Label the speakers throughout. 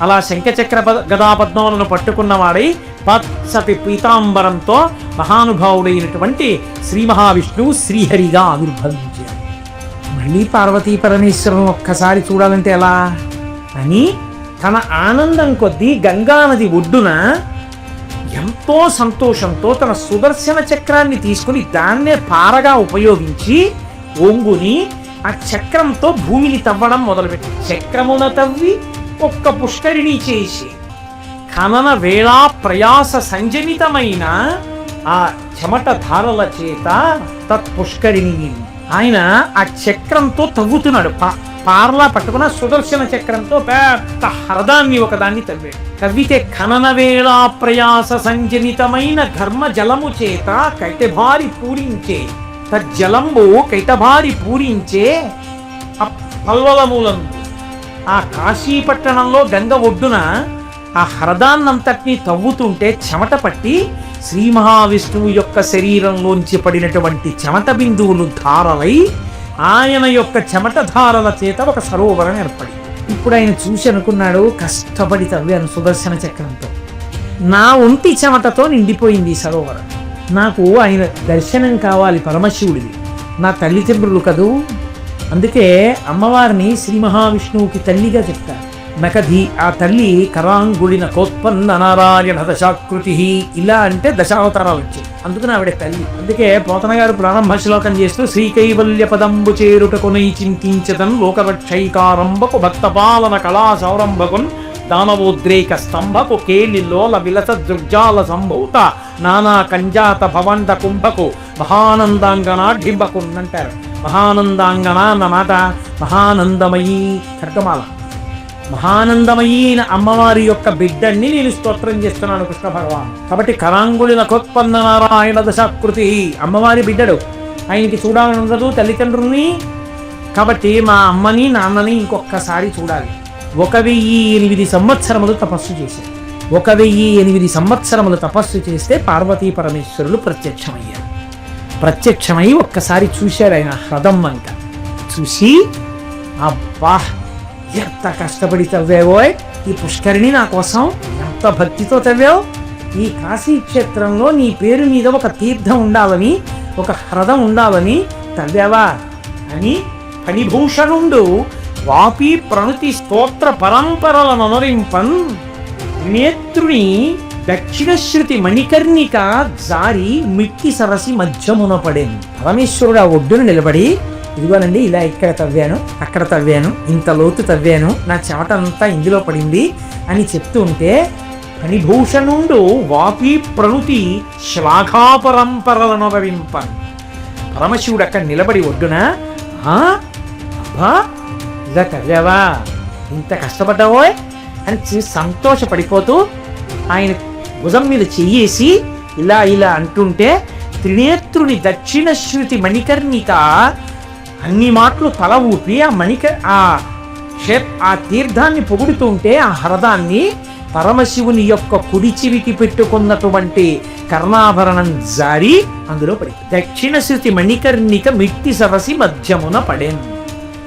Speaker 1: అలా శంఖచక్ర గదాపద్మములను పట్టుకున్నవాడై పచ్చటి పీతాంబరంతో మహానుభావుడైనటువంటి శ్రీ మహావిష్ణువు శ్రీహరిగా ఆవిర్భవించాడు. మళ్ళీ పార్వతీ పరమేశ్వరం ఒక్కసారి చూడాలంటే ఎలా? అని తన ఆనందం కొద్దీ గంగానది ఒడ్డున ఎంతో సంతోషంతో తన సుదర్శన చక్రాన్ని తీసుకుని దాన్నే పారగా ఉపయోగించి ఒంగుని ఆ చక్రంతో భూమిని తవ్వడం మొదలుపెట్టి చక్రమున తవ్వి ఒక్క పుష్కరిణి చేసి ఖనన వేళా ప్రయాస సంజనితమైన ఆ చెమట ధారల చేత తత్పుష్కరిణి ఆయన ఆ చక్రంతో తవ్వుతున్నాడు. పా- పార్లా పట్టుకున్న సుదర్శన చక్రంతో పెద్ద హరదాన్ని ఒకదాన్ని తవ్వాడు. తవ్వితే ఖనన వేళా ప్రయాస సంజనితమైన ఘర్మ జలము చేత కైటభారి పూరించే తజ్జలంబు కైటభారి పూరించే ఆ పల్వలములందు ఆ కాశీపట్టణంలో గంగ ఒడ్డున ఆ హ్రదాన్నంతటినీ తవ్వుతుంటే చెమట పట్టి శ్రీ మహావిష్ణువు యొక్క శరీరంలోంచి పడినటువంటి చెమట బిందువులు ధారలై ఆయన యొక్క చెమట ధారల చేత ఒక సరోవరం ఏర్పడింది. ఇప్పుడు ఆయన చూసి అనుకున్నాడు కష్టపడి తవ్వాను సుదర్శన చక్రంతో. నా ఒంటి చెమటతో నిండిపోయింది ఈ సరోవరం. నాకు ఆయన దర్శనం కావాలి పరమశివుడిది. నా తల్లిదండ్రులు కదూ అందుకే అమ్మవారిని శ్రీ మహావిష్ణువుకి తల్లిగా చెప్తారు. నకధి ఆ తల్లి కరాంగుడిన కోత్పన్న నారాయణ దశాకృతి. ఇలా అంటే దశావతారాలు వచ్చాయి. అందుకని ఆవిడ తల్లి. అందుకే పోతన గారు ప్రారంభ శ్లోకం చేస్తూ శ్రీకైవల్య పదంబు చేరుటకునై చింతించదన్ లోకరక్షైకారంభకు భక్తపాలన కళా సౌరంభకున్ దానవోద్రేక స్తంభకు కేలిలోల విలస దుర్జాల సంభూత నానా కంజాత భవంత కుంభకు మహానందాంగన అంటారు. మహానందాంగన అన్నమాట మహానందమయీ ఖడ్గమాల మహానందమయీ అయిన అమ్మవారి యొక్క బిడ్డన్ని నేను స్తోత్రం చేస్తున్నాను కృష్ణ భగవాన్. కాబట్టి కరాంగుళిన కొత్పన్న నారాయణ దశాకృతి అమ్మవారి బిడ్డడు. ఆయనకి చూడాలని ఉండదు తల్లిదండ్రుల్ని. కాబట్టి మా అమ్మని నాన్నని ఇంకొకసారి చూడాలి. ఒక వెయ్యి ఎనిమిది సంవత్సరములు తపస్సు చేశారు. ఒక వెయ్యి ఎనిమిది సంవత్సరములు తపస్సు చేస్తే పార్వతీ పరమేశ్వరులు ప్రత్యక్షమయ్యారు. ప్రత్యక్షమై ఒక్కసారి చూశాడు ఆయన హ్రదం వంక చూసి అబ్బా ఎంత కష్టపడి తవ్వావో ఈ పుష్కరిణి నా కోసం ఎంత భక్తితో తవ్వావు. ఈ కాశీ క్షేత్రంలో నీ పేరు మీద ఒక తీర్థం ఉండాలని ఒక హ్రదం ఉండాలని తవ్వావా అని ఫణిభూషణుండు వాపి ప్రణుతి స్తోత్ర పరంపరలను అనరింపన్ నేత్రుని దక్షిణ శృతి మణికర్ణిక జారి మిట్టి సరసి మధ్యమున పడేను పరమేశ్వరుడు ఆ ఒడ్డున నిలబడి ఇదిగోనండి ఇలా ఇక్కడ తవ్వాను అక్కడ తవ్వాను ఇంత లోతు తవ్వాను నా చెమట అంతా ఇందులో పడింది అని చెప్తూ ఉంటే ఫణిభూషణుండు వాపి ప్రణుతి శ్లాఘాపరంపరలను రవింపన్ పరమశివుడు అక్కడ నిలబడి ఒడ్డున అబ్బా ఇలా తవ్వావా? ఇంత కష్టపడ్డావో అని సంతోషపడిపోతూ ఆయన భుజం మీద చెయ్యేసి ఇలా ఇలా అంటుంటే త్రినేత్రుని దక్షిణ శృతి మణికర్ణిక అన్ని మాటలు తల ఊపి ఆ మణిక ఆ క్షేత్ ఆ తీర్థాన్ని పొగుడుతుంటే ఆ హరదాన్ని పరమశివుని యొక్క కుడి చివికి పెట్టుకున్నటువంటి కర్ణాభరణం జారి అందులో పడి దక్షిణ శృతి మణికర్ణిక మిట్టి సరసి మధ్యమున పడేను.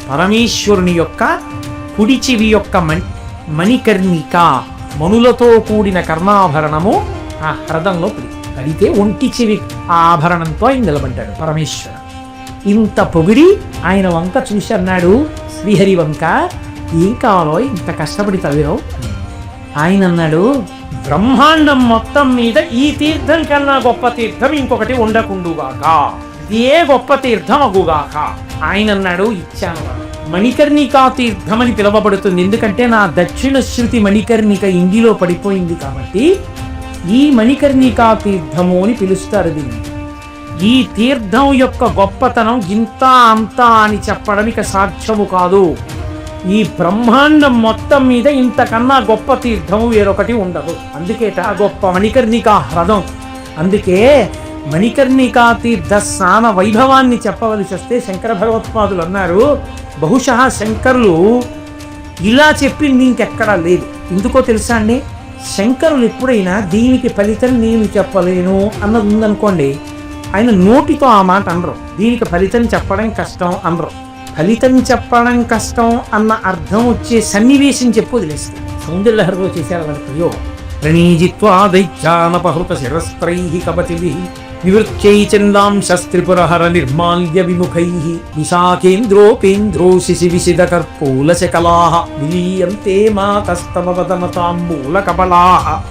Speaker 1: పరమేశ్వరుని యొక్క కుడి చివి యొక్క మణి మణికర్ణిక మనులతో కూడిన కర్ణాభరణము ఆ హ్రదంలో పడి. ఒంటి చెవి ఆ ఆభరణంతో ఆయన నిలబడ్డాడు. పరమేశ్వరుడు ఇంత పొగిడి ఆయన వంక చూసి అన్నాడు శ్రీహరి వంక ఏం కావాలో ఇంత కష్టపడి తవ్వావు ఆయన అన్నాడు బ్రహ్మాండం మొత్తం మీద ఈ తీర్థం కన్నా గొప్ప తీర్థం ఇంకొకటి ఉండకుండుగాక. ఏ గొప్ప తీర్థం అగుగాక ఆయన అన్నాడు ఇచ్చాను. మణికర్ణికా తీర్థం అని పిలువబడుతుంది. ఎందుకంటే నా దక్షిణ శృతి మణికర్ణిక ఇండిలో పడిపోయింది కాబట్టి ఈ మణికర్ణికా తీర్థము అని పిలుస్తారు దీన్ని. ఈ తీర్థం యొక్క గొప్పతనం ఇంత అంత అని చెప్పడం ఇక సాధ్యము కాదు. ఈ బ్రహ్మాండం మొత్తం మీద ఇంతకన్నా గొప్ప తీర్థం వేరొకటి ఉండదు. అందుకేట గొప్ప మణికర్ణికా హ్రదం. అందుకే మణికర్ణికాతీర్థ స్నాన వైభవాన్ని చెప్పవలసి వస్తే శంకర భగవత్పాదులు అన్నారు. బహుశా శంకరులు ఇలా చెప్పింది ఇంకెక్కడా లేదు. ఎందుకో తెలుసా అండి? శంకరులు ఎప్పుడైనా దీనికి ఫలితం నేను చెప్పలేను అన్నది ఉందనుకోండి ఆయన నోటితో ఆ మాట అనరు. దీనికి ఫలితం చెప్పడం కష్టం అనరు. ఫలితం చెప్పడం కష్టం అన్న అర్థం వచ్చే సన్నివేశం చెప్పు తెలుస్తుంది సౌందర్యలహరిలో చేశారు వాళ్ళ ప్రయోగం. ప్రణీజిత్వా దైత్యానపహృత శిరస్త్రై కవచిభి నివృత్యైచందాం చందాంశస్త్రిపురహర నిర్మాల్య విముఖై నిశాకేంద్రోపేంద్రో శిశి విసిద కర్పూల శకలా విలీయంతే మాతస్తమ కపలా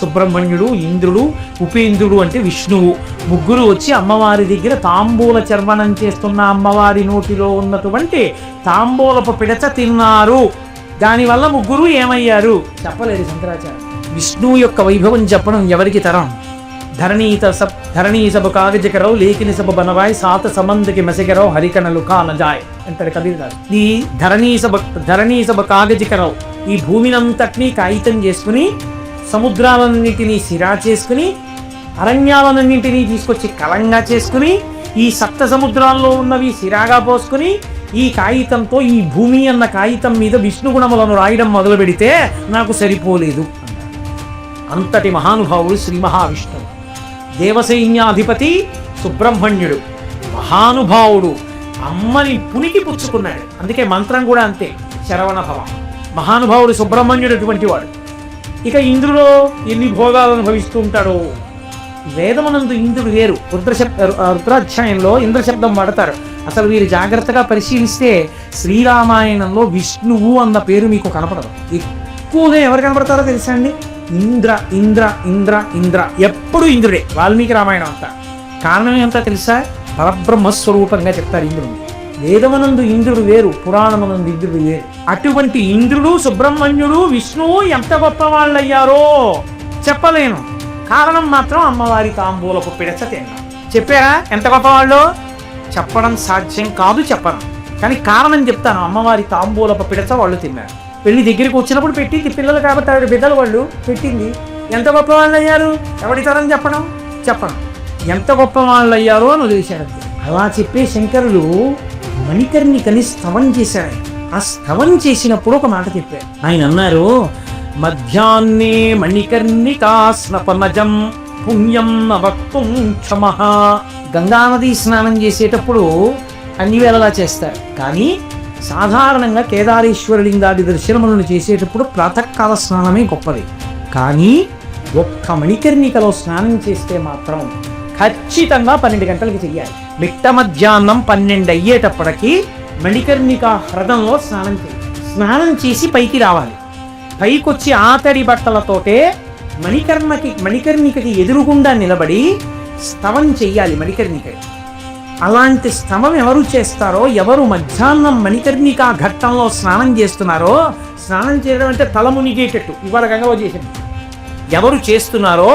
Speaker 1: సుబ్రహ్మణ్యుడు ఇంద్రుడు ఉపేంద్రుడు అంటే విష్ణువు. ముగ్గురు వచ్చి అమ్మవారి దగ్గర తాంబూల చర్వణం చేస్తున్న అమ్మవారి నోటిలో ఉన్నటువంటి తాంబూలపు పిడచ తిన్నారు. దానివల్ల ముగ్గురు ఏమయ్యారు? చెప్పలేదు శంకరాచార్య. విష్ణువు యొక్క వైభవం చెప్పడం ఎవరికి తరం? ధరణీత సబ్ ధరణీ సభ కాగజకరవు లేఖిని సభ బనవాయ్ సాత సమందకి మెసగరవు హరికణలు కానజాయ్ అంటాడు కబీర్ ఈ ధరణీ సభ ధరణీ సభ కాగజికరావు ఈ భూమినంతటినీ కాగితం చేసుకుని సముద్రాలన్నింటినీ సిరా చేసుకుని అరణ్యాలన్నింటినీ తీసుకొచ్చి కలంగా చేసుకుని ఈ సప్త సముద్రాల్లో ఉన్నవి సిరాగా పోసుకుని ఈ కాగితంతో ఈ భూమి అన్న కాగితం మీద విష్ణు గుణములను రాయడం మొదలు పెడితే నాకు సరిపోలేదు. అంతటి మహానుభావుడు శ్రీ మహావిష్ణువు. దేవసైన్యాధిపతి సుబ్రహ్మణ్యుడు మహానుభావుడు అమ్మని పునికి పుచ్చుకున్నాడు. అందుకే మంత్రం కూడా అంతే శరవణ భవ. మహానుభావుడు సుబ్రహ్మణ్యుడు అటువంటి వాడు. ఇక ఇంద్రుడు ఎన్ని భోగాలు అనుభవిస్తూ ఉంటాడో? వేదమునందు ఇంద్రుడు వేరు రుద్రశబ్ రుద్రాధ్యాయంలో ఇంద్ర శబ్దం వాడతారు. అసలు వీరు జాగ్రత్తగా పరిశీలిస్తే శ్రీరామాయణంలో విష్ణువు అన్న పేరు మీకు కనపడదు. ఎక్కువగా ఎవరు కనపడతారో తెలుసా అండి? ఇంద్ర ఇంద్ర ఇంద్ర ఇంద్ర. ఎప్పుడు ఇంద్రుడే వాల్మీకి రామాయణం అంతా. కారణం ఏమంతా తెలుసా? పరబ్రహ్మ స్వరూపంగా చెప్తారు ఇంద్రుడు. వేదమనందు ఇంద్రుడు వేరు పురాణమునందు ఇంద్రుడు వేరు. అటువంటి ఇంద్రుడు సుబ్రహ్మణ్యుడు విష్ణువు ఎంత గొప్ప వాళ్ళయ్యారో చెప్పలేను. కారణం మాత్రం అమ్మవారి తాంబూలపు పిడచ తిన్నాం చెప్పారా? ఎంత గొప్పవాళ్ళు? చెప్పడం సాధ్యం కాదు చెప్పను కానీ కారణం చెప్తాను. అమ్మవారి తాంబూలపు పిడచ వాళ్ళు తిన్నారు. పెళ్ళి దగ్గరికి వచ్చినప్పుడు పెట్టింది పిల్లలు కాబట్టి ఆవిడ బిడ్డలు వాళ్ళు పెట్టింది. ఎంత గొప్ప వాళ్ళు అయ్యారు? ఎవరితారని తరం చెప్పడం ఎంత గొప్ప వాళ్ళు అయ్యారో అని వదిలేశాడు అలా చెప్పే శంకరులు మణికర్ణికని స్తవం చేశారు. ఆ స్తవం చేసినప్పుడు ఒక మాట చెప్పారు. ఆయన అన్నారు మధ్యాహ్నే మణికర్ణికా స్నపనజం పుణ్యం నవక్తుం క్షమ. గంగానది స్నానం చేసేటప్పుడు అన్ని వేళలా చేస్తారు. కానీ సాధారణంగా కేదారేశ్వరలింగాది దర్శనములను చేసేటప్పుడు ప్రాతకాల స్నానమే గొప్పది. కానీ ఒక్క మణికర్ణికలో స్నానం చేస్తే మాత్రం ఖచ్చితంగా పన్నెండు గంటలకి చెయ్యాలి. మిట్ట మధ్యాహ్నం పన్నెండు అయ్యేటప్పటికి మణికర్ణిక హ్రదంలో స్నానం చేయాలి స్నానం చేసి పైకి రావాలి. పైకొచ్చి ఆతడి బట్టలతోటే మణికర్ణకి మణికర్ణికకి ఎదురుగుండా నిలబడి స్తవం చెయ్యాలి మణికర్ణికకి. అలాంటి స్తవం ఎవరు చేస్తారో ఎవరు మధ్యాహ్నం మణికర్ణిక ఘట్టంలో స్నానం చేస్తున్నారో స్నానం చేయడం అంటే తల మునిగేటట్టు ఇవాళ గంగవ చేసింది. ఎవరు చేస్తున్నారో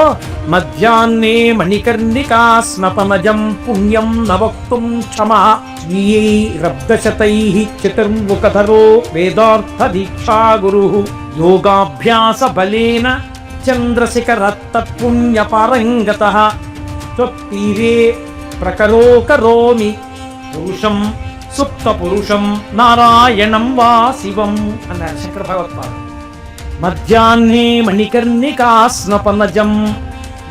Speaker 1: మధ్యాహ్నే మణికర్ణికా స్నపనజం పుణ్యం నవక్తుం క్షమ స్వీయై రబ్దశతై చతుర్ముఖధరో వేదార్థ దీక్షా గురు యోగాభ్యాస బలేన చంద్రశిఖరత్త పుణ్యపారంగత త్వత్తీరే ప్రకరో కరోమి పురుషం సుప్త పురుషం నారాయణం వా శివం అన్నారు శంకర భగవత్పాదు మధ్యాహ్నే మణికర్ణికాస్నపనజం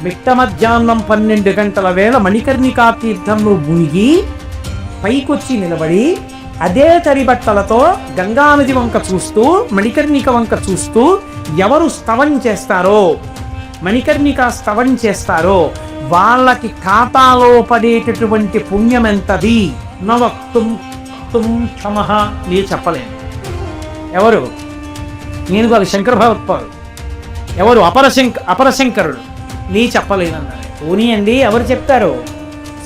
Speaker 1: మిట్ట మధ్యాహ్నం పన్నెండు గంటల వేళ మణికర్ణికా తీర్థంలో మునిగి పైకొచ్చి నిలబడి అదే తరిబట్టలతో గంగానది వంక చూస్తూ మణికర్ణిక వంక చూస్తూ ఎవరు స్తవం చేస్తారో? మణికర్ణిక స్తవం చేస్తారో? వాళ్ళకి ఖాతాలో పడేటటువంటి పుణ్యం ఎంతది నవక్తుం తుం క్షమ నీ చెప్పలేను ఎవరు? నేను కాదు శంకర భగవత్పాదు ఎవరు? అపరశంక అపరశంకరుడు నీ చెప్పలేనన్నారు పోనీ అండి ఎవరు చెప్తారు?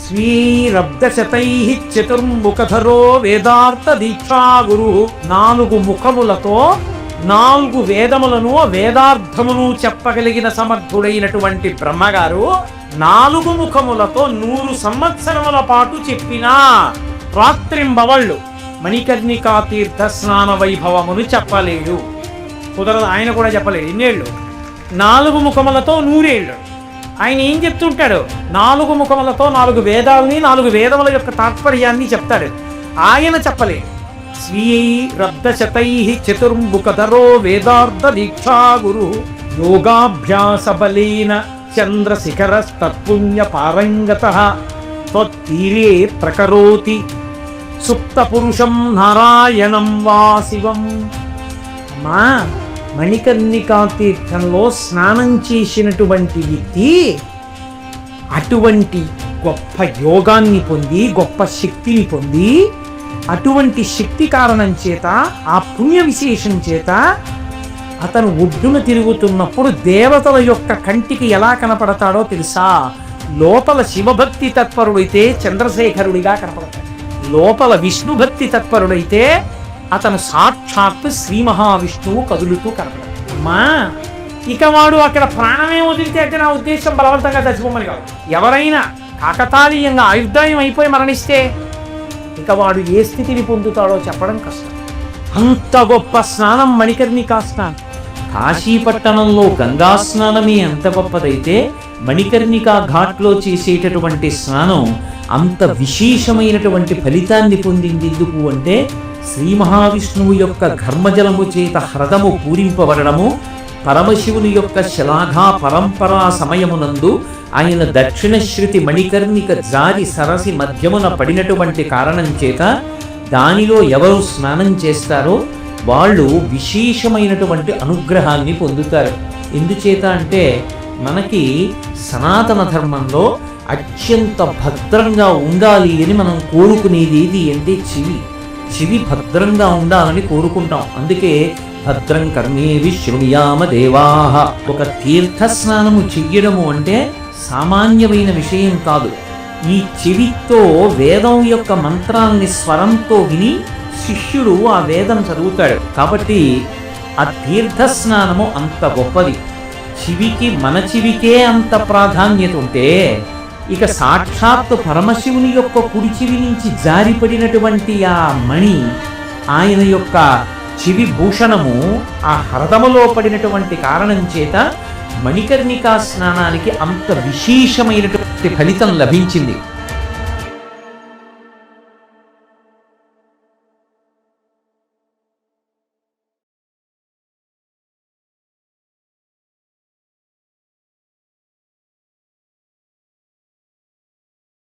Speaker 1: శ్రీరబ్దశతై చతుర్ముఖధరో వేదార్థ దీక్షా గురు. నాలుగు ముఖములతో నాలుగు వేదములను వేదార్థమును చెప్పగలిగిన సమర్థుడైనటువంటి బ్రహ్మగారు నాలుగు ముఖములతో నూరు సంవత్సరముల పాటు చెప్పిన రాత్రింబవళ్ళు మణికర్ణికా తీర్థ స్నాన వైభవమును చెప్పలేడు. కుదరదు ఆయన కూడా చెప్పలేడు. ఎన్నేళ్ళు నాలుగు ముఖములతో నూరేళ్ళు. ఆయన ఏం చెప్తుంటాడు? నాలుగు ముఖములతో నాలుగు వేదాలని నాలుగు వేదముల యొక్క తాత్పర్యాన్ని చెప్తాడు. ఆయన చెప్పలేడు. స్వీయై రబ్దశతై చతుర్ముఖధరో వేదార్థ దీక్షా గురు యోగాభ్యాస బలేన చంద్రశిఖరస్తత్పుణ్య పారంగత త్వత్తీరే ప్రకరోతి. సుప్త పురుషం నారాయణం వా శివం. అమ్మా మణికర్ణికా తీర్థంలో స్నానం చేసినటువంటి వ్యక్తి అటువంటి గొప్ప యోగాన్ని పొంది గొప్ప శక్తిని పొంది అటువంటి శక్తి కారణం చేత ఆ పుణ్య విశేషం చేత అతను ఒడ్డున తిరుగుతున్నప్పుడు దేవతల యొక్క కంటికి ఎలా కనపడతాడో తెలుసా? లోపల శివభక్తి తత్పరుడైతే చంద్రశేఖరుడిగా కనపడతాడు. లోపల విష్ణుభక్తి తత్పరుడైతే అతను సాక్షాత్తు శ్రీ మహావిష్ణువు కదులుతూ కనపడతాడు. అమ్మా ఇక వాడు అక్కడ ప్రాణమే వదిలితే అంటే నా ఉద్దేశం బలవంతంగా చచ్చిపోమని కాదు. ఎవరైనా కాకతాళీయంగా ఆయుర్దాయం అయిపోయి మరణిస్తే ఇక వాడు ఏ స్థితిని పొందుతాడో చెప్పడం కష్టం. అంత గొప్ప స్నానం మణికర్ణికా స్నానం కాశీపట్టణంలో గంగా స్నానమే అంత గొప్పదైతే మణికర్ణికా ఘాట్లో చేసేటటువంటి స్నానం అంత విశేషమైనటువంటి ఫలితాన్ని పొందింది ఎందుకు అంటే శ్రీ మహావిష్ణువు యొక్క ఘర్మజలము చేత హ్రదము పూరింపబడము పరమశివుని యొక్క శలాఘా పరంపరా సమయమునందు ఆయన దక్షిణ శృతి మణికర్ణిక జారి సరసి మధ్యమున పడినటువంటి కారణం చేత దానిలో ఎవరు స్నానం చేస్తారో వాళ్ళు విశేషమైనటువంటి అనుగ్రహాన్ని పొందుతారు. ఎందుచేత అంటే మనకి సనాతన ధర్మంలో అత్యంత భద్రంగా ఉండాలి అని మనం కోరుకునేది ఏది అంటే చెవి. చెవి భద్రంగా ఉండాలని కోరుకుంటాం. అందుకే భద్రం కర్మేవి శృణుయామ దేవాహ. ఒక తీర్థ స్నానము చెయ్యడము అంటే సామాన్యమైన విషయం కాదు. ఈ చెవితో వేదం యొక్క మంత్రాల్ని స్వరంతో విని శిష్యుడు ఆ వేదం చదువుతాడు. కాబట్టి ఆ తీర్థ స్నానము అంత గొప్పది. చెవికి మన చెవికే అంత ప్రాధాన్యత ఉంటే ఇక సాక్షాత్తు పరమశివుని యొక్క కుడి చెవి నుంచి జారిపడినటువంటి ఆ మణి ఆయన యొక్క చెవి భూషణము ఆ హ్రదములో పడినటువంటి కారణం చేత మణికర్ణికా స్నానానికి అంత విశేషమైనటువంటి ఫలితం లభించింది.